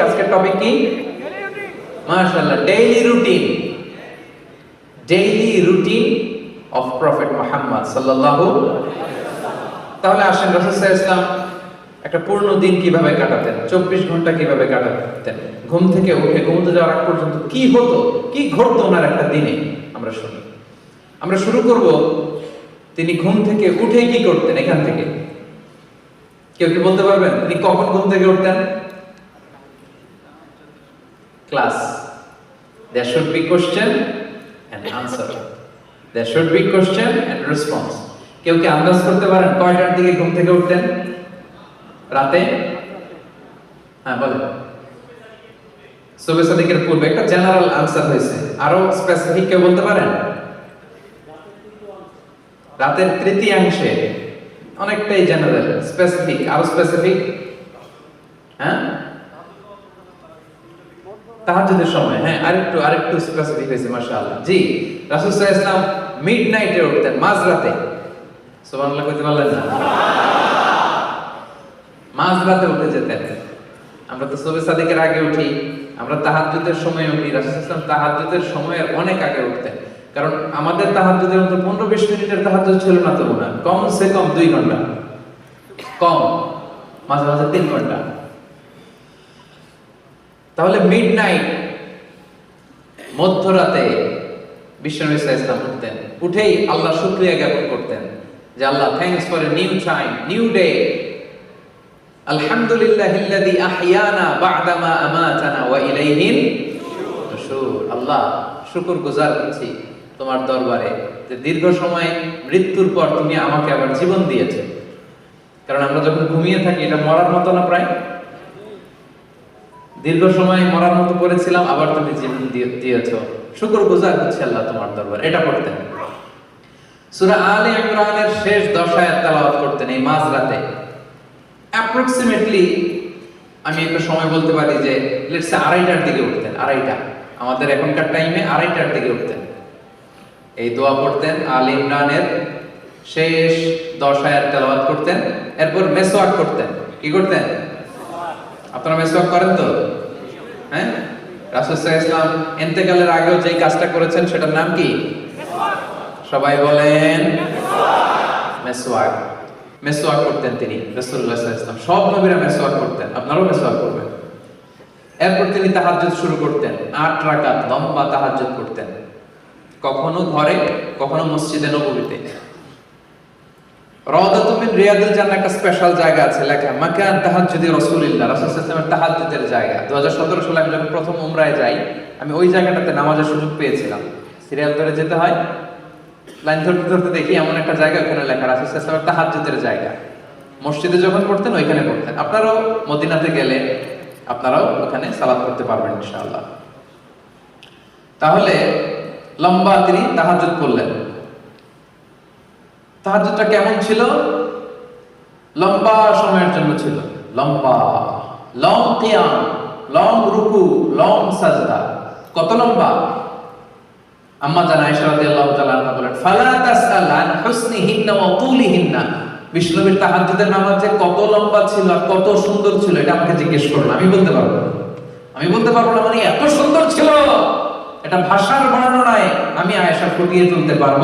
আজকের টপিক কি? মাশাআল্লাহ daily routine daily routine of prophet সাল্লাল্লাহু তাহলে আসেন রাসূল একটা পূর্ণ দিন কীভাবে কাটাতেন? চব্বিশ ঘণ্টা কীভাবে কাটাতেন? ঘুম থেকে উঠে ঘুমোতে যাওয়ার পর্যন্ত কি হতো? কি ঘটতো ওনার একটা দিনে? আমরা শুনি। আমরা শুরু করব, তিনি ঘুম থেকে উঠে কি করতেন এখান থেকে? কেউ কি বলতে পারবেন? তিনি কখন ঘুম থেকে উঠতেন? Class there should be question and answer. There should be question and response. কেউ কি আন্দাজ করতে পারেন কয়টার দিকে ঘুম থেকে উঠতেন? রাতে? হ্যাঁ বলেন। সুবে সাদিকের পূর্বে একটা জেনারেল আনসার হয়েছে। আরও স্পেসিফিক কেউ বলতে পারেন? রাতের তৃতীয়াংশে অনেকটাই জেনারেল স্পেসিফিক আরও স্পেসিফিক হ্যাঁ? তাহাজ্জুদের সময় হ্যাঁ আরেকটু আরেকটু স্পেসিফিক হয়েছে, মাশাআল্লাহ। জি, রাসূল সাল্লাল্লাহু আলাইহি ওয়াসাল্লাম মিডনাইটে উঠতেন, মাঝরাতে। সুবহানাল্লাহ, কইতে পারলেন না? মাঝরাতে উঠে যেতেন। আমরা তো সবে সাদিকের আগে উঠি, আমরা তাহাজ্জুদের সময় উঠি, রাসূল সাল্লাল্লাহু তাহাজ্জুদের সময়ের অনেক আগে উঠতেন। কারণ আমাদের তাহাজ্জুদের মতো পনেরো বিশ মিনিটের তাহাজ্জুদ ছিল না তো না কম সে কম দুই ঘণ্টা। কম, মাঝে মাঝে তিন ঘণ্টা। তাহলে মিড নাইট মধ্যরাতে বিশ্বনবী ইসলাম উঠতেন। উঠেই আল্লাহ শুক্রিয়া জ্ঞাপন করতেন যে আল্লাহ thanks for a new time new day আলহামদুলিল্লাহ ইল্লাযী আহইয়ানা বা'দামা আমাতানা ওয়া ইলাইহিন নুশুর। আল্লাহ শুকর গুজার করছি তোমার দরবারে যে দীর্ঘ সময় মৃত্যুর পর তুমি আমাকে আবার জীবন দিয়েছ। কারণ আমরা যখন ঘুমিয়ে থাকি, এটা মরার মতো না প্রায়? দীর্ঘ সময় মরার মতো করেছিলাম, আবার তুমি জীবন দিয়েছ। শুকর গুজার হচ্ছে আল্লাহ তোমার দরবার, এটা পড়তেন সূরা আলে ইমরানের শেষ দশ আয়াত তেলাওয়াত করতেন এই মাঝরাতে। অ্যাপ্রক্সিমেটলি আমি একটা সময় বলতে পারি যে লেটস আড়াইটার দিকে উঠতেন, আড়াইটা। আমাদের এখনকার টাইমে আড়াইটার দিকে উঠতেন। এই দোয়া পড়তেন আল ইমরানের শেষ দশ আয়াত করতেন, এরপর মেসওয়াক করতেন। কি করতেন? আপনারা মেসওয়াক করেন তো? হ্যাঁ? রাসূল ইসলাম ইন্তেকালের আগেও যেই কাজটা করেছেন, সেটার নাম কি? সবাই বলেন মেসওয়াক মেসওয়াক করতেন তিনি, রাসূলুল্লাহ সাল্লাল্লাহু সব নবীরা মেসওয়াক করতেন, আপনারাও মেসওয়াক করবেন। এরপর তিনি তাহাজ্জুদ শুরু করতেন, আট রাকাত লম্বা তাহাজ্জুদ করতেন। কখনো ঘরে, কখনো মসজিদে নববীতে। রওদাতুম মিন রিয়াদুল জান্নাহ একটা স্পেশাল জায়গা আছে, লেখা, মাকান তাহাজ্জুদি রাসূলুল্লাহ রাসূল সাল্লাল্লাহু তাহাজ্জুদের জায়গা। 2017 সালে আমি যখন প্রথম উমরায় যাই, আমি ওই জায়গাটাতে নামাজের সুযোগ পেয়েছিলাম। সিরিয়াল ধরে যেতে হয়, লাইন ধরতে ধরতে দেখি এমন একটা জায়গা ওখানে লেখা, রাসূল সাল্লাল্লাহু তাহাজ্জুদের জায়গা। মসজিদে যখন পড়তেন, ওইখানে পড়তেন। আপনারাও মদিনাতে গেলে আপনারাও ওখানে সালাত করতে পারবেন, ইনশাআল্লাহ। তাহলে লম্বা তিনি তাহাজ্জুদ করলেন। তাহাজ্জুদটা কেমন ছিল? লম্বা সময়ের জন্য ছিল। লম্বা, লং কিয়াম, লং রুকু, লং সাজদা। কত লম্বা? আম্মা জান আয়েশা রাদিয়াল্লাহু তাআলা আনহা বলেন, ফালা তাসআল আন হুসনিহিন্না ওয়া তুলিহিন্না। বিষ্ণুবীর তাহাজ্জুদের নামাজ যে কত লম্বা ছিল আর কত সুন্দর ছিল, এটা আমাকে জিজ্ঞেস করুন আমি বলতে পারব না। আমি বলতে পারব না মানে এত সুন্দর ছিল। এটা ভাষার বর্ণনায় আমি আয়েশা ফুটিয়ে তুলতে পারব?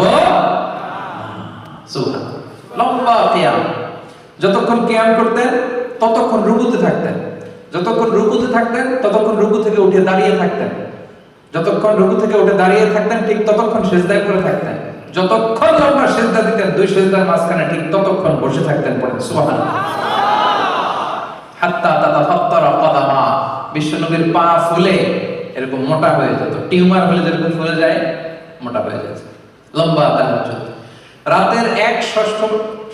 সুবহান। লম্বা কিয়াম। যতক্ষণ কিয়াম করতেন, ততক্ষণ রুকুতে থাকতেন। যতক্ষণ রুকুতে থাকতেন, ততক্ষণ রুকু থেকে উঠে দাঁড়িয়ে থাকতেন। যতক্ষণ রুকু থেকে উঠে দাঁড়িয়ে থাকতেন, ঠিক ততক্ষণ সেজদায় করে থাকতেন। যতক্ষণ লম্বা সেজদা দিতেন, দুই সেজদার মাঝখানে ঠিক ততক্ষণ বসে থাকতেন পড়েন। সুবহানাল্লাহ হাত্তা তাতাফাত্তারা কদামা। বিশ্বনবীর পা ফুলে এরকম মোটা হয়ে যেত। টিউমার হলে যেরকম ফুলে যায়, মোটা হয়ে যেত। লম্বা তাহাজ্জুদ। রাতের এক ষষ্ঠ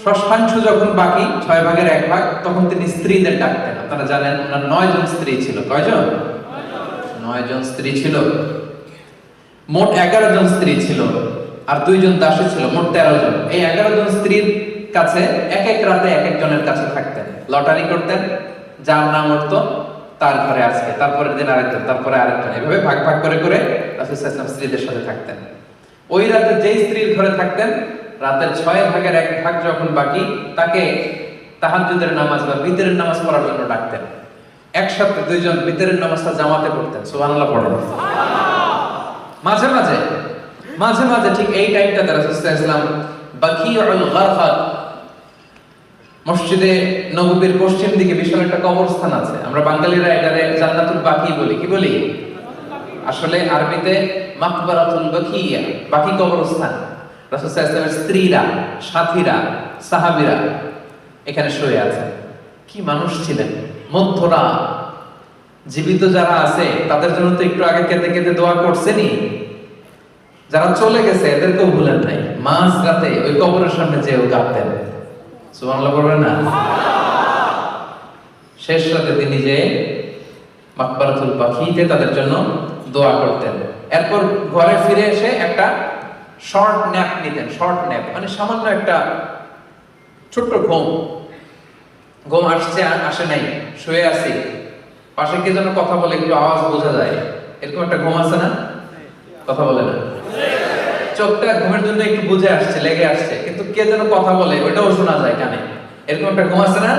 ষষ্ঠাংশ যখন বাকি, ছয় ভাগের এক ভাগ, তখন তিনি স্ত্রীদের ডাকতেন। আপনারা জানেন, ওনার নয় জন স্ত্রী ছিল। কয়জন? নয় জন স্ত্রী ছিল। মোট এগারো জন স্ত্রী ছিল আর দুইজন দাসী ছিল, মোট তেরো জন। এই এগারো জন স্ত্রীর কাছে এক এক রাতে এক একজনের কাছে থাকতেন। লটারি করতেন, যার নাম উঠতো তার ঘরে আজকে, তারপরের দিন আরেকজন, তারপরে আরেকজন। এভাবে ভাগ ভাগ করে করে রাসূল স্ত্রীদের সাথে থাকতেন। ওই রাতে যেই স্ত্রীর ঘরে থাকতেন রাতের ছয় ভাগের এক ভাগ যখন বাকি, তাকে তাহাজ্জুদের নামাজ বা বিতরের নামাজ পড়ার জন্য ডাকতেন। একসাথে দুইজন ভিতরের নামাজটা জামাতে পড়তেন, সুবহানাল্লাহ পড়েন। মাঝে মাঝে মাঝে মাঝে ঠিক এই টাইমটাতে রাসূলুল্লাহ ইসলাম বাকিউল গারফাত মসজিদে নববীর পশ্চিম দিকে বিশাল একটা কবরস্থান আছে। আমরা বাঙালিরা এটারে জান্নাতুল বাকি বলি। কি বলি? আসলে আরবিতে মাকবারাতুল বাকিয়া, বাকি কবরস্থান। রাসূলুল্লাহ ইসলামের স্ত্রীরা, সাথীরা, সাহাবীরা এখানে শুয়ে আছে। কি মানুষ ছিলেন? মধ্যরা। জীবিত যারা আছে, তাদের জন্য তো একটু আগে কেঁদে কেঁদে দোয়া করছেনি যারা চলে গেছে, এদেরকেও ভুলেন নাই। মাঝ রাতে ওই কবরের সামনে যেও কাঁদতেন। সুবহানাল্লাহ বলবেন না? শেষ রাতে তিনি যে মাকবারাতুল বাকিতে তাদের জন্য দোয়া করতেন। এরপর ঘরে ফিরে এসে একটা শর্ট ন্যাপ নিতেন শর্ট ন্যাপ মানে সামান্য একটা ছোট্ট ঘুম। ঘুম আসছে, আসে নাই, শুয়ে আছি। পাশে কে যেন কথা বলে, একটু আওয়াজ বোঝা যায়। এরকম একটা ঘুম আছে না? কথা বলে না। চোখটা ঘুমের জন্য একটু বুঝে আসছে, লেগে আসছে। কিন্তু কে যেন কথা বলে, ওইটাও শোনা যায় কানে। এরকম একটা ঘুম আছে না?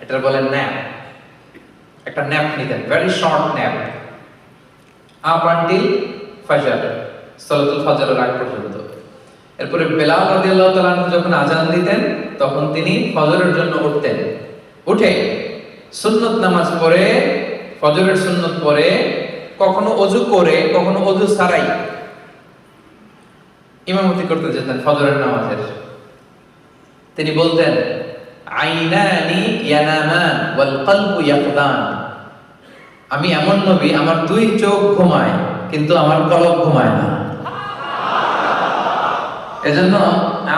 এটা বলে ন্যাপ একটা ন্যাপ নিতেন very short nap up until ফাজর। সালাতুল ফজরের আগ পর্যন্ত। এরপরে বেলাল রাদিয়াল্লাহু তাআলা যখন আজান দিতেন, তখন তিনি ফজরের জন্য উঠতেন। উঠে সুন্নত নামাজ পড়ে, ফজরের সুন্নত পড়ে, কখনো অজু করে, কখনো অজু ছাড়াই ইমামতি করতে যেতেন ফজরের নামাজের। তিনি বলতেন, আইনানি ইয়ানামান ওয়াল কলবু ইয়াকদান আমি এমন নবী, আমার দুই চোখ ঘুমায়, কিন্তু আমার কলব ঘুমায় না। এজন্য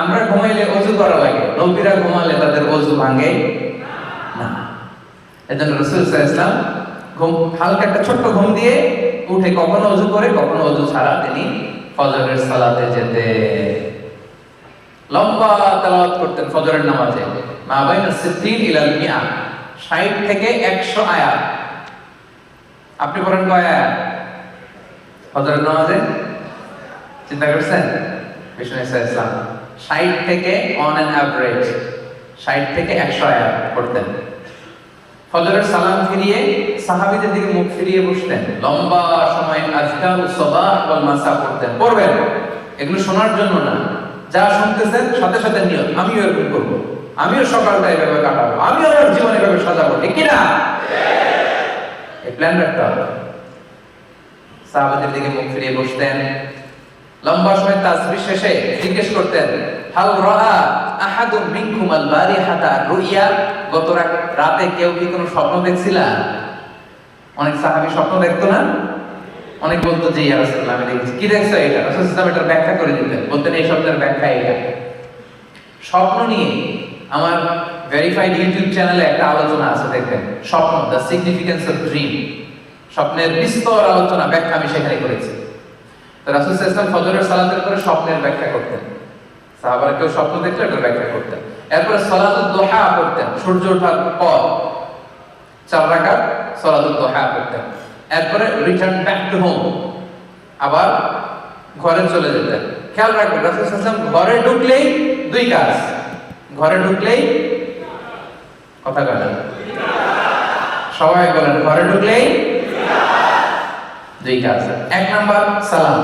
আমরা ঘুমাইলে অজু করা লাগে। নবীরা ঘুমালে তাদের অজু ভাঙে না। এজন্য রসুল ইসলাম ঘুম, হালকা একটা ছোট্ট ঘুম দিয়ে উঠে কখনো অজু করে, কখনো অজু ছাড়া তিনি ফজরের সালাতে যেতে। লম্বা তেলাওয়াত করতেন ফজরের নামাজে। মা বাইনা সিদ্দিন ইলাল মিয়া 60 থেকে 100 আয়াত। আপনি পড়েন কয় আয়াত? ফজরের নামাজে? চিন্তা করছেন? বিষ্ণু ইসলাম 60 থেকে অন অ্যান অ্যাভারেজ 60 থেকে 100 আয়াত করতেন ফজরের সালাম ফিরিয়ে সাহাবীদের দিকে মুখ ফিরিয়ে বসতেন লম্বা সময় আজকাল, সবাহ ওয়াল মাসা পড়তেন। পড়বেন। এগুলো শোনার জন্য না। যা শুনতেছেন, সাথে সাথে নিয়ত। আমিও এরকম করব। আমিও সকালটা এভাবে কাটাবো। আমিও আমার জীবন এভাবে সাজাবো। ঠিক কি না এই প্ল্যান রাখতে হবে সাহাবাদের দিকে মুখ ফিরিয়ে বসতেন। লম্বা সময় তাসবিহ শেষে জিজ্ঞেস করতেন হাল রাআ আহাদুম মিনকুম আল বারিহাতা রুইয়া? গত রাতে কেউ কি কোনো স্বপ্ন দেখছিলা? অনেক সাহাবী স্বপ্ন দেখতো না? অনেক বলতো যে, ইয়া রাসূলুল্লাহ, আমি দেখছি। কি দেখছ এটা? রাসূল সাল্লাল্লাহু এটার ব্যাখ্যা করে দিতেন। বলতেন, এই শব্দের ব্যাখ্যা এটা স্বপ্ন নিয়ে আমার ভেরিফাইড ইউটিউব চ্যানেলে একটা আলোচনা আছে, দেখবেন। স্বপ্ন দ্য সিগনিফিকেন্স অফ ড্রিম স্বপ্নের বিস্তর আলোচনা, ব্যাখ্যা আমি সেখানে করেছি। রাসূল ওয়াসাল্লাম ফজরের সালাতের পরে স্বপ্নের ব্যাখ্যা করতেন। সাহাবারা কেউ স্বপ্ন দেখলে এটার ব্যাখ্যা করতেন। এরপরে সালাতুল দোহা করতেন সূর্য ওঠার পর চার রাকাত সালাতুল দোহা করতেন এরপরে রিটার্ন ব্যাক টু হোম আবার ঘরে চলে যেতেন। খেয়াল রাখবেন, রাসূল সাল্লাল্লাহু ঘরে ঢুকলেই দুই কাজ। ঘরে ঢুকলেই কথা বলেন। সবাই বলেন, ঘরে ঢুকলেই দুই কাজ এক নাম্বার, সালাম।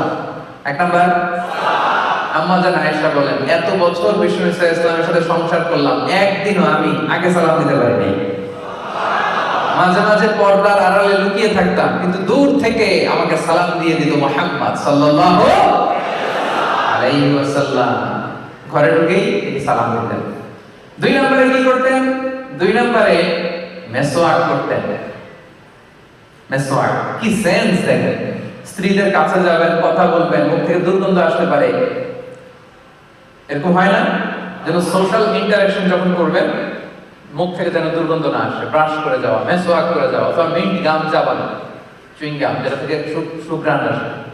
এক নাম্বার, আম্মা জান আয়েশা বলেন, এত বছর বিষ্ণু ইসা ইসলামের সাথে সংসার করলাম, একদিনও আমি আগে সালাম দিতে পারিনি। মাঝে মাঝে পর্দার আড়ালে লুকিয়ে থাকতাম, কিন্তু দূর থেকে আমাকে সালাম দিয়ে দিত মোহাম্মদ সাল্লাল্লাহু আলাইহি ওয়াসাল্লাম। ঘরে ঢুকেই সালাম দিতেন। দুই নম্বরে কি করতেন? দুই নম্বরে মেসোয়াক করতেন। মেসোয়াক কি সেন্স দেখেন স্ত্রীদের কাছে যাবেন কথা বলবেন, মুখ থেকে দুর্গন্ধ আসতে পারে। এরকম হয় না? যেন সোশ্যাল ইন্টারাকশন যখন করবেন, মুখ থেকে যেন দুর্গন্ধ না আসে ব্রাশ করে যাওয়া, মেসোয়াক করে যাওয়া, অথবা মিন্ট গাম চাবানো চুইং গাম যেটা থেকে সু- সুঘ্রাণ আসে।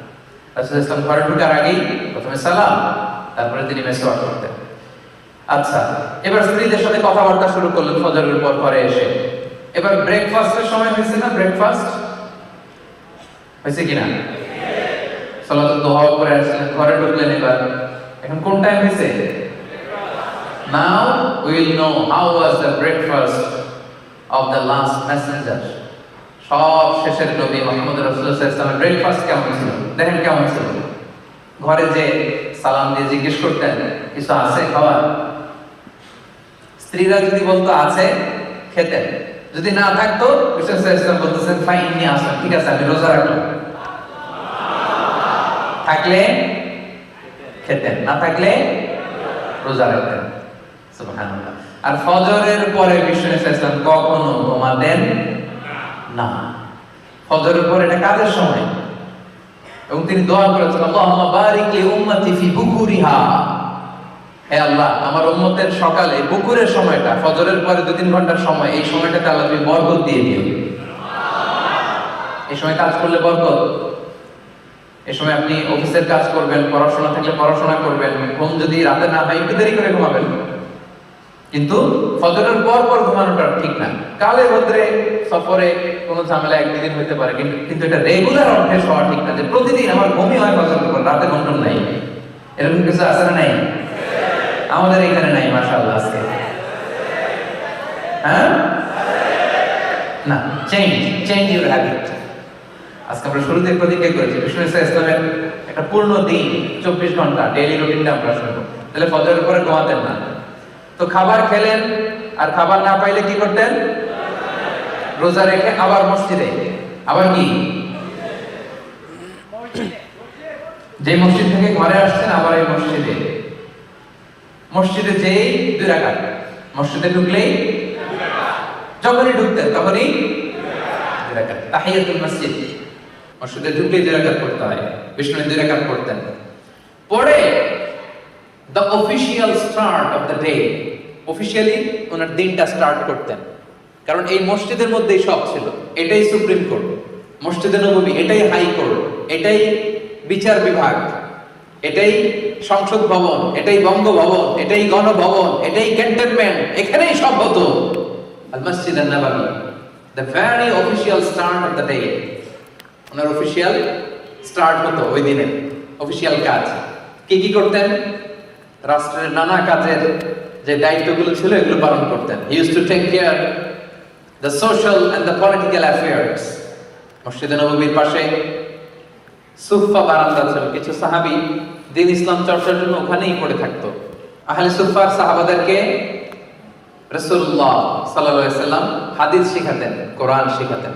রাসূল ইসলাম ঘরে ঢোকার আগেই প্রথমে সালাম, তারপরে তিনি মেসোয়াক করতেন। আচ্ছা এবার স্ত্রীদের সাথে কথাবার্তা শুরু করলেন, ফজরের পর ঘরে এসে। এবার ব্রেকফাস্টের সময় হয়েছে না ব্রেকফাস্ট হয়েছে কিনা? সালাত দোয়া করে আসলেন ঘরে ঢুকলেন এবার এখন কোন টাইম হয়েছে? Now will know how was the breakfast of the last messenger সব শেষের নবী মোহাম্মদ রসুল্লাহ ইসলামের ব্রেকফাস্ট কেমন ছিল? দেখেন কেমন ছিল। ঘরে যে সালাম দিয়ে জিজ্ঞেস করতেন, কিছু আছে খাবার স্ত্রীরা যদি বলতো, আছে, খেতেন। যদি না থাকতো বলতেছেন, ফাইন, নিয়ে আসেন ঠিক আছে, আমি রোজা রাখলাম থাকলে খেতেন, না থাকলে রোজা রাখতেন। আর ফজরের পরে বিষ্ণু ইসলাম কখনো ঘুমাতেন না। ফজরের পরে এটা কাজের সময়। এবং তিনি দোয়া করেছেন, আল্লাহুম্মা বারিক উম্মতি ফি বুকুরিহা। হে আল্লাহ, আমার উম্মতের সকালে বুকুরের সময়টা, ফজরের পরে দু তিন ঘণ্টার সময়, এই সময়টাতে আল্লাহ তুমি বরকত দিয়ে দিও। এই সময় কাজ করলে বরকত। এই সময় আপনি অফিসের কাজ করবেন, পড়াশোনা থাকলে পড়াশোনা করবেন, ঘুম যদি রাতে না হয়, একটু দেরি করে ঘুমাবেন। কিন্তু ফজরের পর পর ঘুমানোটা ঠিক না। কালে ভদ্রে সফরে কোনো ঝামেলা একদিন হইতে পারে, কিন্তু এটা রেগুলার অভ্যেস হওয়া ঠিক না যে প্রতিদিন আমার ঘুমই হয় ফজরের পর, রাতে ঘুম টুম নাই। এরকম কিছু আছে না নাই? আমাদের এখানে নাই, মাশাআল্লাহ, আজকে। হ্যাঁ? না চেঞ্জ চেঞ্জ ইউর হ্যাবিট আজকে আমরা শুরুতে প্রতিজ্ঞা করেছি। বিষ্ণু ইসলামের একটা পূর্ণ দিন, চব্বিশ ঘণ্টা ডেইলি রুটিনটা আমরা শুনব তাহলে ফজরের পরে ঘুমাতেন না। তো খাবার খেলেন, আর খাবার না পাইলে কি করতেন? রোজা রেখে আবার মসজিদে। আবার কি? যে মসজিদ থেকে ঘরে আসছেন, আবার এই মসজিদে। মসজিদে যেই দুই রাকাত, মসজিদে ঢুকলেই যখনই ঢুকতেন তখনই দুই রাকাত, তাহিয়াতুল মসজিদ। মসজিদে ঢুকলেই দুই রাকাত পড়তে হয় বিষ্ণু দুই রাকাত পড়তেন। পরে the official start of the day officially ওনার দিনটা স্টার্ট করতেন। কারণ এই মসজিদের মধ্যেই সব ছিল, এটাই সুপ্রিম কোর্ট। মসজিদে নবী এটাই হাই কোর্ট, এটাই বিচার বিভাগ। এটাই সংসদ ভবন, এটাই বঙ্গভবন, এটাই গণভবন, এটাই ক্যান্টনমেন্ট এখানেই সব হতো। দ্য অফিসিয়াল স্টার্ট ওনার অফিসিয়াল স্টার্ট হতো অফিসিয়াল কাজ। কি করতেন? রাষ্ট্রের নানা কাজের যে দায়িত্বগুলো ছিল, এগুলো পালন করতেন। Use to care the social and the political affairs পাশে সুফা বারান্দা ছিল কিছু সাহাবি দিন ইসলাম চর্চার জন্য ওখানেই পড়ে থাকতো। আহলে সুফার সাহাবাদেরকে রসুল্লাহ সাল্লাহ সাল্লাম হাদিস শিখাতেন, কোরআন শিখাতেন।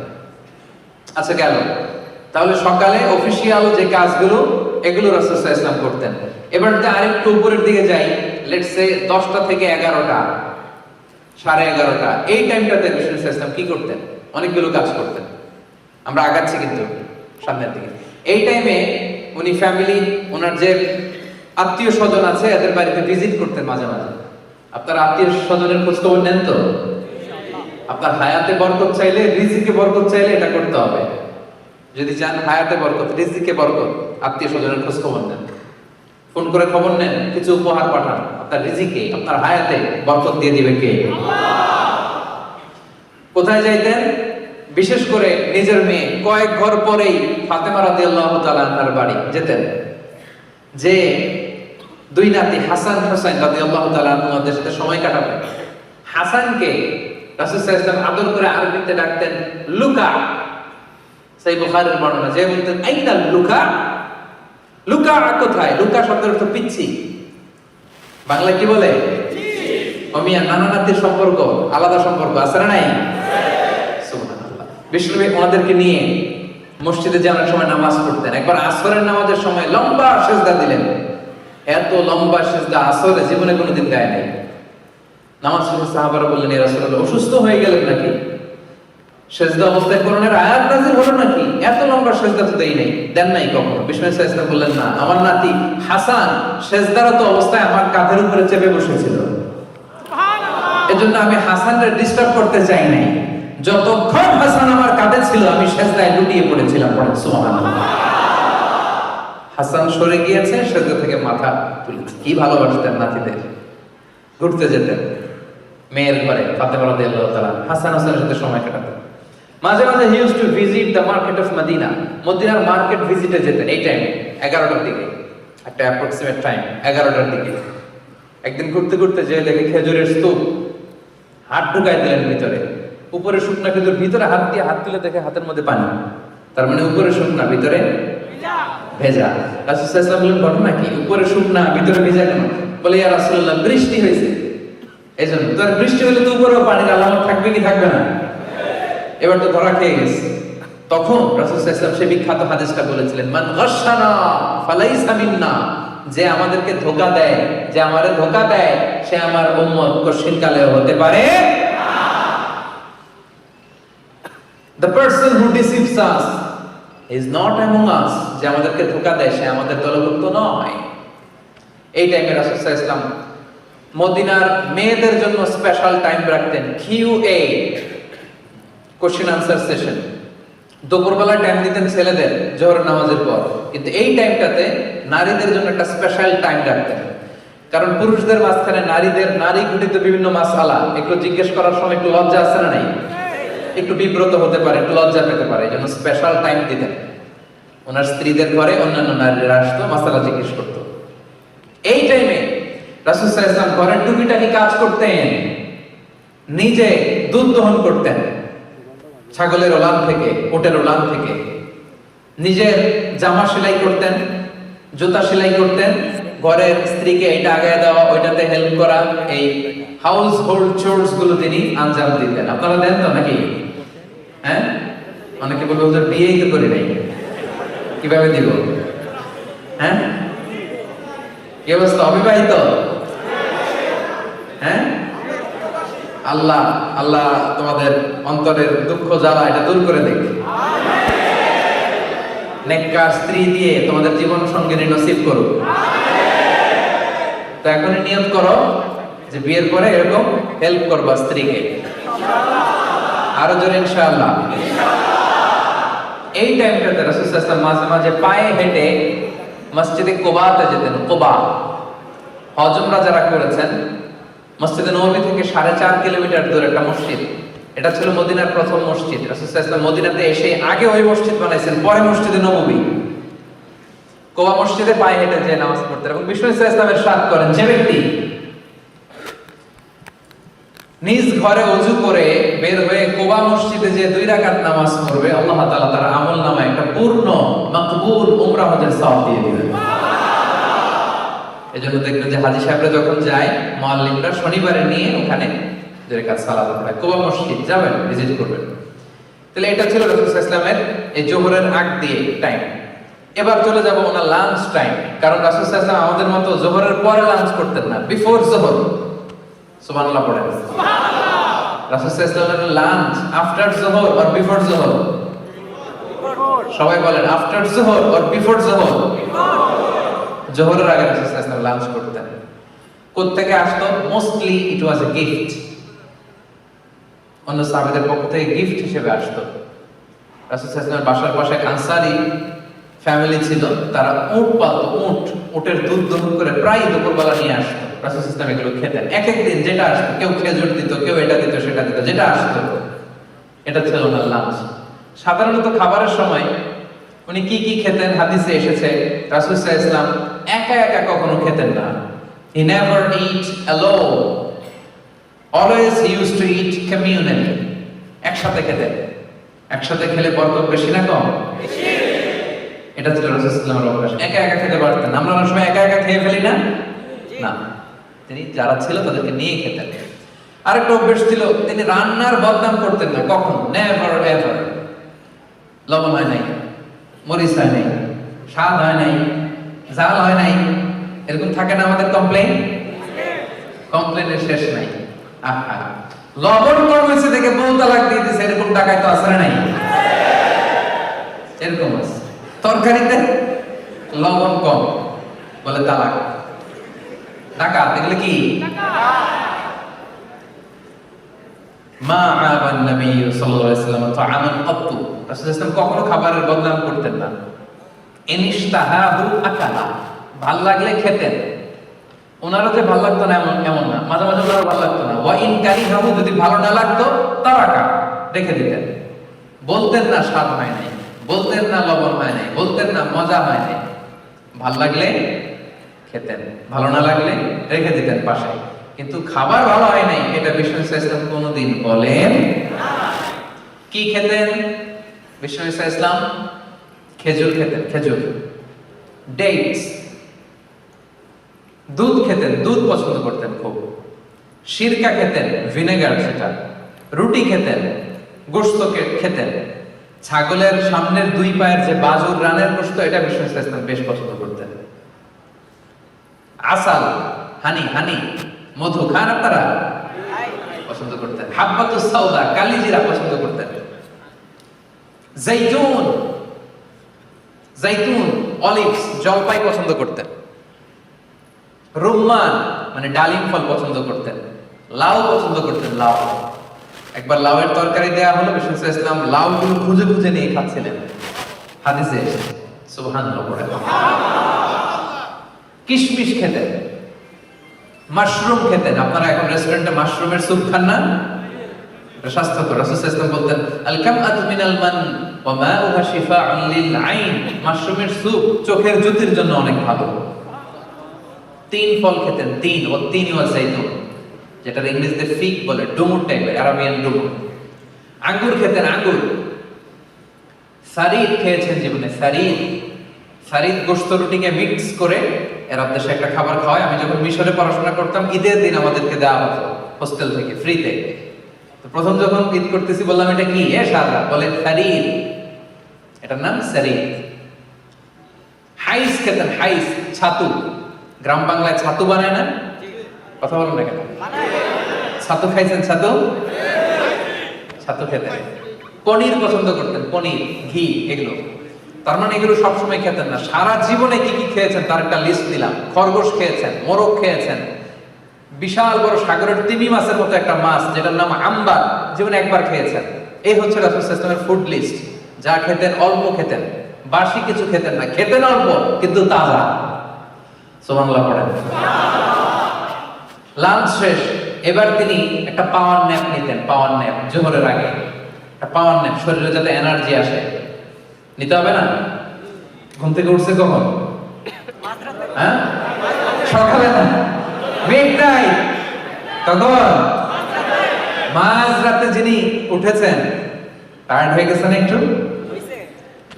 আচ্ছা গেল। তাহলে সকালে অফিসিয়াল যে কাজগুলো, এগুলো রাসূলুল্লাহ ইসলাম করতেন। এবার যদি আরেকটু উপরের দিকে যাই লেটস সে দশটা থেকে এগারোটা, সাড়ে এগারোটা, এই টাইমটাতে রাসূলুল্লাহ ইসলাম কি করতেন? অনেকগুলো কাজ করতেন। আমরা আগাচ্ছি কিন্তু সামনের দিকে। এই টাইমে উনি ফ্যামিলি ওনার যে আত্মীয় স্বজন আছে এদের বাড়িতে ভিজিট করতেন মাঝে মাঝে। আপনার আত্মীয় স্বজনের খোঁজ খবর নেন তো? আপনার হায়াতে বরকত চাইলে রিজিকে বরকত চাইলে এটা করতে হবে। যদি চান হায়াতে বরকত রিজিকে বরকত আত্মীয় স্বজনের খোঁজ খবর নেন। ফোন করে খবর নেন কিছু উপহার পাঠান। আপনার রিজিকে আপনার হায়াতে বরকত দিয়ে দিবে কে? কোথায় যাইতেন? বিশেষ করে নিজের মেয়ে। কয়েক ঘর পরেই ফাতেমা রাদিয়াল্লাহু তাআলা তার বাড়ি যেতেন। যে দুই নাতি হাসান হোসেন রাদিয়াল্লাহু তাআলা ওদের সাথে সময় কাটাবেন হাসানকে রাসূল সাল্লাল্লাহু আদর করে আরবিতে ডাকতেন, লুকা। সেই বুখারীর বর্ণনা, যে বলতেন আইনা লুকা? লুকা কোথায়? লুকা শব্দের অর্থ পিচ্ছি। বাংলা কি বলে? অমিয়া, নানা নাতির সম্পর্ক, আলাদা সম্পর্ক, আছে না নাই? বিষ্ণুবী ওনাদেরকে নিয়ে মসজিদে যে অনেক সময় নামাজ পড়তেন। একবার আসরের নামাজের সময় লম্বা সেজদা দিলেন। এত লম্বা সেজদা আসরে জীবনে কোনোদিন দেয় নাই। নামাজ শেষে সাহাবারা বললেন রাসূলুল্লাহ অসুস্থ হয়ে গেলেন নাকি? সেজদা অবস্থায় কোরআনের আয়াত নাযিল হলো নাকি? এত লম্বা সেজদা তো দেই নাই দেন নাই কখনো? বিষ্ণু ইসলাম বললেন না আমার নাতি হাসান সেজদারত অবস্থায় আমার কাঁধের উপরে চেপে বসেছিল। এজন্য আমি হাসানকে ডিস্টার্ব করতে চাই নাই। যতক্ষণ হাসান আমার কাঁধে ছিল, আমি সেজদায় লুটিয়ে পড়েছিলাম পড়ে সুবহানাল্লাহ। হাসান সরে গিয়েছে, সেজদা থেকে মাথা তুলেছে কি ভালোবাসতেন নাতিদের? ঘুরতে যেতেন। মেয়ের ঘরে, ফাতেমা রাদিয়াল্লাহু তাআলা হাসান হাসানের সাথে সময় কাটাতেন। মাঝে মাঝে he use to visit the market of Medina মদিনার মার্কেট ভিজিটে যেতেন, এই টাইমে এগারোটার দিকে। একটা অ্যাপ্রক্সিমেট টাইম এগারোটার দিকে। একদিন ঘুরতে ঘুরতে যে দেখে খেজুরের স্তূপ। হাত ঢুকাই দিলেন ভিতরে। উপরে শুকনা খেজুর, ভিতরে হাত দিয়ে হাত তুলে দেখে হাতের মধ্যে পানি। তার মানে উপরে শুকনা, ভিতরে ভেজা। রাসুসাল্লাম বললেন ঘটনা কি? উপরে শুকনা, ভিতরে ভেজা কেন? বলে, ইয়া রাসূলুল্লাহ, বৃষ্টি হয়েছে। এই জন্য তোর বৃষ্টি হলে তো উপরেও পানির আলামত থাকবে কি থাকবে না? এবার তো ধরা খেয়ে গেছে। তখন রাসূলুল্লাহ সে বিখ্যাত হাদিসটা বলেছিলেন, মান গাশশানা ফালাইসা মিন্না। যে আমাদেরকে ধোকা দেয়, যে আমারে ধোকা দেয়, সে আমার উম্মত কঠিন কালেও হতে পারে The person who deceives us is not among us. যে আমাদেরকে ধোকা দেয়, সে আমাদের দলভুক্ত নয়। এই টাইমে রাসূলুল্লাহ ইসলাম মদিনার মেয়েদের জন্য স্পেশাল টাইম রাখতেন। Q A question answer session দুপুরবেলা টাইম দিতেন ছেলেদের জোহর নামাজের পর। কিন্তু এই টাইমটাতে নারীদের জন্য একটা স্পেশাল টাইম রাখতেন। কারণ পুরুষদের মাঝখানে নারীদের, নারী ঘটিত বিভিন্ন মাসালা একটু জিজ্ঞেস করার সময় একটু লজ্জা আছে না নাই? একটু বিব্রত হতে পারে, একটু লজ্জা পেতে পারে, এই জন্য স্পেশাল টাইম দিতেন। ওনার স্ত্রীদের ঘরে অন্যান্য নারীরা আসতো, মাসালা জিজ্ঞেস করতো। এই টাইমে আলাইহি ওয়াসাল্লাম ঘরের টুকিটাকি কাজ করতেন, নিজে দুধ দহন করতেন, ছাগলের ওলান থেকে, ওটের ওলান থেকে। নিজের জামা সেলাই করতেন, জুতা সেলাই করতেন, ঘরের স্ত্রীকে এটা আগায় দেওয়া, ওইটাতে হেল্প করা, এই হাউস হোল্ড চোর্সগুলো তিনি আঞ্জাম দিতেন। আপনারা দেন তো নাকি? হ্যাঁ? অনেকে বলবে ওদের বিয়েই তো করি নাই। কীভাবে দিব? হ্যাঁ? কি অবস্থা? অবিবাহিত? হ্যাঁ? আল্লাহ আল্লাহ তোমাদের অন্তরের দুঃখ, জ্বালা, এটা দূর করে দেখ নেককার স্ত্রী দিয়ে তোমাদের জীবন সঙ্গিনী নসিব করুক। তো এখনই নিয়ত করো যে বিয়ের পরে এরকম হেল্প করবা স্ত্রীকে। আরও জোরে ইনশাআল্লাহ। এই টাইমটাতে রাসূল সাল্লাল্লাহু মাঝে পায়ে হেঁটে মসজিদে কোবাতে যেতেন, কোবা। হজমরা যারা করেছেন। মসজিদে নবী থেকে সাড়ে চার কিলোমিটার দূরে একটা মসজিদ। এটা ছিল মদিনার প্রথম মসজিদ। রাসূল মদিনাতে এসে আগে ওই মসজিদ বানাইছেন, পরে মসজিদে নববী কোবা মসজিদে পায়ে হেঁটে যে নামাজ পড়তেন এবং বিষ্ণু ইসলামের সাথ করেন যে ব্যক্তি নিজ ঘরে অজু করে বের হয়ে কোবা মসজিদে যে দুই রাকাত নামাজ পড়বে, আল্লাহ তাআলা তার আমল নামায় একটা পূর্ণ, মাকবুল উমরা হজের সওয়াব দিয়ে দিবেন। এজন্য দেখবেন যে হাজী সাহেবরা যখন যায়, মুআল্লিমরা শনিবারে নিয়ে ওখানে সালাত কোবা মসজিদ, যাবেন, ভিজিট করবেন। তাহলে এটা ছিল রাসূল ইসলামের এই জোহরের আগ দিয়ে টাইম। এবার চলে যাব ওনার লাঞ্চ টাইম। কারণ রাসূল আমাদের মতো জোহরের পরে লাঞ্চ করতেন না, বিফোর জোহর। সুবহানাল্লাহ পড়েন লাঞ্চ আফটার জোহর অর বিফোর জোহর সবাই বলেন আফটার জোহর অর বিফোর জোহরের আগে রাসূল লাঞ্চ করতেন। আসতো? Mostly it was a gift অন্য সাহাবাদের পক্ষ থেকে গিফট হিসেবে আসতো। রাসূল বাসার পাশে আনসারি ফ্যামিলি ছিল, তারা উট পালতো, উট, উটের দুধ দহন করে প্রায় দুপুরবেলা নিয়ে আসতো। রাসূল ইসলাম এগুলো খেতেন এক এক দিন যেটা আসতো, কেউ খেজুর দিত, কেউ এটা দিত, সেটা দিত, যেটা আসতো। এটা ছিল ওনার লাঞ্চ সাধারণত খাবারের সময় উনি কি কি খেতেন, হাদিসে এসেছে, রাসূল ইসলাম একা একা কখনো খেতেন না। He never eat alone always use to eat communally একসাথে খেতেন। একসাথে খেলে বরকত বেশি না কম? এটা ছিল রাসূলুল্লাহর অভ্যাস। একা একা খেতে পারতেন আমরা অনেক সময় একা একা খেয়ে ফেলি না? না। তিনি যারা ছিল তাদেরকে নিয়ে খেতেন। আরেকটা অভ্যাস ছিল, তিনি রান্নার বদনাম করতেন না, কখন নেভার এভার লবণ হয় নাই, মরিচ হয় নাই, স্বাদ হয় নাই জাল হয় নাই, এরকম থাকে না আমাদের কমপ্লেন কমপ্লেনের শেষ নাই। লবণ কম হয়েছে দেখে বউ তালাক দিয়ে দিছে, এরকম টাকায় তো আসলে নাই? এরকম আছে। তরকারিতে লবণ কম, বলে তালাক। এগুলো কি? কখনো খাবারের বদনাম করতেন না। ভালো লাগলে খেতেন। ওনারও যে ভালো লাগতো না এমন এমন না। মাঝে মাঝে ওনারও লাগতো না। যদি ভালো না লাগতো, তারাকা, রেখে দিতেন। বলতেন না স্বাদ হয় নাই। বলতেন না লবণ হয় নাই। বলতেন না মজা হয় নাই। ভালো লাগলে খেতেন। ভালো না লাগলে রেখে দিতেন পাশে কিন্তু খাবার ভালো হয় নাই, এটা বিশ্ব ইসলাম কোনোদিন বলেন কি খেতেন? বিষ্ণু ইসা ইসলাম খেজুর খেতেন, খেজুর। ডেটস দুধ খেতেন, দুধ পছন্দ করতেন খুব। সিরকা খেতেন, ভিনেগার সেটা। রুটি খেতেন, গোস্ত খেতেন। ছাগলের সামনের দুই পায়ের যে বাজুর রানের গোস্ত, এটা বিষ্ণু ইসা ইসলাম বেশ পছন্দ আসাল, হানি হানি, মধু খান আপনারা? পছন্দ করতেন। হাব্বাতু সাউদা, কালিজিরা পছন্দ করতেন। জাইতুন জাইতুন অলিভস, জলপাই পছন্দ করতেন। রুম্মান মানে ডালিম ফল পছন্দ করতেন। লাউ পছন্দ করতেন, লাউ। একবার লাউয়ের তরকারি দেয়া হলো, বিষ্ণু ইসলাম লাউ খুঁজে খুঁজে নিয়ে খাচ্ছিলেন। হাদিসে সুবহানাল্লাহ কিশমিশ খেতেন। মাশরুম খেতেন। আপনারা এখন রেস্টুরেন্টে মাশরুমের স্যুপ খান না? স্বাস্থ্যকর। রাসূল সাল্লাল্লাহু বলতেন আল কামআতু মিনাল মান ওয়া মাউহা শিফাউন লিল আইন। মাশরুমের স্যুপ চোখের জ্যোতির জন্য অনেক ভালো। তিন ফল খেতেন, তিন, ও তিন ওয়া জাইতুন যেটা ইংরেজিতে ফিগ বলে, ডুমুর টাইপের আরাবিয়ান ডুমুর। আঙ্গুর খেতেন, আঙ্গুর। সারিদ খেয়েছেন জীবনে, সারিদ। সারিদ গোস্ত রুটিকে মিক্স করে এরা দেশে একটা খাবার খাওয়ায়। আমি যখন মিশরে পড়াশোনা করতাম, ঈদের দিন আমাদেরকে দেওয়া হতো, হোস্টেল থেকে, ফ্রিতে। তো প্রথম যখন ঈদ করতেছি, বললাম, এটা কি? এ সাদা। বলে সারিদ এটার নাম সারিদ হাইস খেতেন, হাইস, ছাতু। গ্রাম বাংলায় ছাতু বানায় না? কথা বলেন না কেন? ছাতু খাইছেন, ছাতু? ছাতু খেতেন। পনির পছন্দ করতেন, পনির, ঘি, এগুলো। তার মানে এগুলো সবসময় খেতেন না। সারা জীবনে কি কি খেয়েছেন তার একটা লিস্ট দিলাম। খরগোশ খেয়েছেন, মোরগ খেয়েছেন। বিশাল বড় সাগরের তিমি মাছের মতো একটা মাছ, যেটার নাম আম্বার, জীবনে একবার খেয়েছেন। এই হচ্ছে রাসুল ইসলামের ফুড লিস্ট যা খেতেন অল্প খেতেন, বাসি কিছু খেতেন না। খেতেন অল্প, কিন্তু তাজা। সোমানলা পড়েন। লাঞ্চ শেষ। এবার তিনি একটা পাওয়ার ন্যাপ নিতেন পাওয়ার ন্যাপ জোহরের আগে। একটা পাওয়ার ন্যাপ শরীরে যাতে এনার্জি আসে। নিতে হবে না? ঘুম থেকে উঠছে কখন? হ্যাঁ? সকালে না। মিড নাইট কখন মাঝ রাতে যিনি উঠেছেন টায়ার্ড হয়ে গেছেন একটু?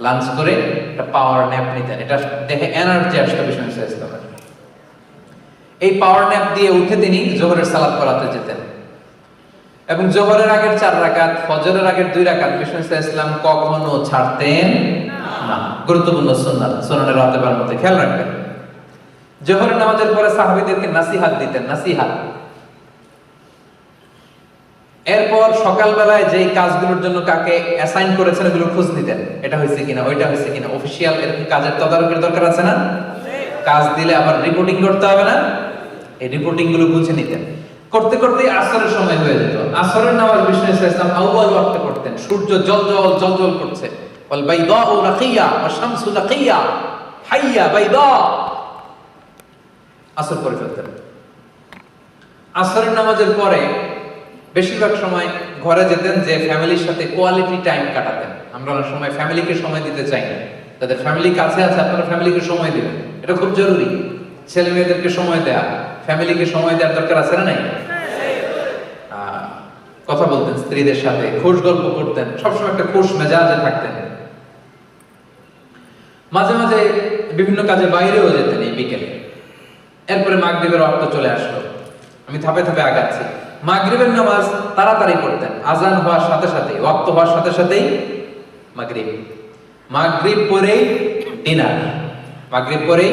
লাঞ্চ করে একটা পাওয়ার ন্যাপ নিতেন। এটা দেখে এনার্জি আসতো বিষ্ণু ইসলামের এই পাওয়ার ন্যাপ দিয়ে উঠে তিনি জোহরের সালাত করাতে যেতেন। এবং জোহরের আগের চার রাকাত, ফজরের আগের দুই রাকাত বিষ্ণু ইসলাম, কখনো ছাড়তেন না। গুরুত্বপূর্ণ সুন্নাত মধ্যে খেয়াল রাখবেন। জোহরের নামাজের পরে নাসিহাত দিতেন, নাসিহাত। এরপর সকালবেলায় যেই কাজগুলোর জন্য কাকে অ্যাসাইন করেছেন, ওগুলো খোঁজ নিতেন। এটা হয়েছে কিনা, ওইটা হয়েছে কিনা অফিসিয়াল এরকম কাজের তদারকির দরকার আছে না? কাজ দিলে আবার রিপোর্টিং করতে হবে না? এই রিপোর্টিংগুলো বুঝে নিতেন। করতে করতে আসরের সময় হয়ে যেত। আসরের নামাজ বিষ্ণু ইসলাম আউয়াল ওয়াক্তে করতেন। সূর্য জল জল জল জল করছে। বল বাইদা ও রাকিয়া ও শামসু রাকিয়া হাইয়া বাইদা। আসর করে ফেলতেন। আসরের নামাজের পরে বেশিরভাগ সময় ঘরে যেতেন যে ফ্যামিলির সাথে কোয়ালিটি টাইম কাটাতেন। আমরা অনেক সময় ফ্যামিলিকে সময় দিতে চাই না। তাদের ফ্যামিলি কাছে আছে, আপনারা ফ্যামিলিকে সময় দেবেন। এটা খুব জরুরি। ছেলে মেয়েদেরকে সময় দেয়া ফ্যামিলিকে সময় দেওয়ার দরকার আছে না নাই? কথা বলতেন স্ত্রীদের সাথে খোশ গল্প করতেন সবসময় একটা খোশ মেজাজে থাকতেন। মাঝে মাঝে বিভিন্ন কাজে বাইরেও যেতেন এই বিকেলে। এরপরে মাগরিবের রক্ত চলে আসলো। আমি ধাপে ধাপে আগাচ্ছি। মাগরিবের নামাজ তাড়াতাড়ি করতেন আজান হওয়ার সাথে সাথে ওয়াক্ত হওয়ার সাথে সাথেই মাগরিব। মাগরিব পরেই ডিনার। মাগরিব পরেই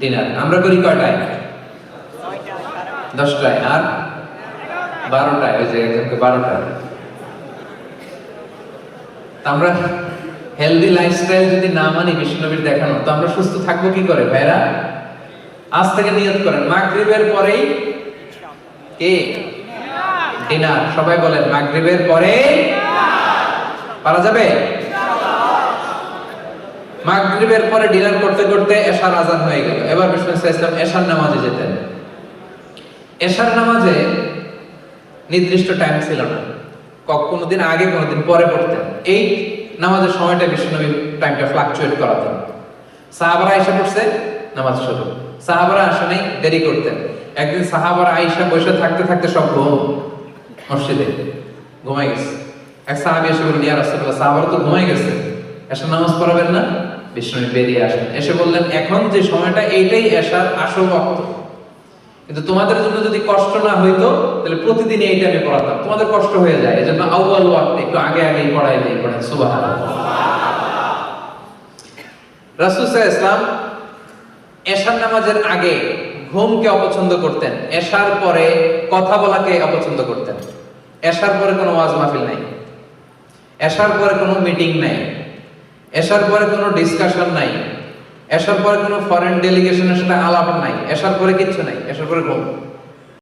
ডিনার আমরা করি কয়টায়? দশটায়। আর? বারোটায়। ওই যে একজনকে বারোটায়। আমরা হেলদি লাইফস্টাইল যদি না মানি, বিষ্ণুনবীর দেখানো, তো আমরা সুস্থ থাকব কি করে, ভাইরা? আজ থেকে নিয়ত করেন, মাগরিবের পরেই কে? ডিনার সবাই বলেন, মাগরিবের পরে পারা যাবে? মাগরিবের পরে ডিনার করতে করতে এশার আজান হয়ে গেল। এবার বিষ্ণু ইসলাম এশার নামাজে যেতেন। এশার নামাজে নির্দিষ্ট টাইম ছিল না। কোনোদিন আগে, কোনোদিন পরে পড়তেন। এই নামাজের সময়টা বিষ্ণুনবী টাইমটা ফ্লাকচুয়েট করাতেন। সাহাবারা আয়সা পড়ছে, নামাজ শুরু। সাহাবারা আসে নাই দেরি করতেন। একদিন সাহাবারা আয়সা বসে থাকতে থাকতে সব ঘুম, মসজিদে ঘুমাই গেছে। এক সাহাবী এসে বললেন ইয়া রাসূলুল্লাহ, সাহাবারা তো ঘুমাই গেছে। এশার নামাজ পড়াবেন না? বিষ্ণু বেরিয়ে আসেন এসে বললেন, এখন যে সময়টা, এইটাই এশার আসল ওয়াক্ত কিন্তু তোমাদের জন্য যদি কষ্ট না হইতো, তাহলে প্রতিদিন এই টাইমে পড়াতাম। তোমাদের কষ্ট হয়ে যায়, এজন্য আউয়াল ওয়াক্ত একটু আগে আগেই পড়াই দেই পড়েন, সুবহানাল্লাহ। রাসূল ইসলাম এশার নামাজের আগে ঘুমকে অপছন্দ করতেন। এশার পরে কথা বলাকে অপছন্দ করতেন। এশার পরে কোনো ওয়াজ মাহফিল নাই। এশার পরে কোনো মিটিং নাই। এশার পরে কোনো ডিসকাশন নাই। এসার পরে কোনো ফরেন ডেলিগেশনের সাথে আলাপ নাই। এসার পরে কিচ্ছু নাই। এসার পরে ঘুম।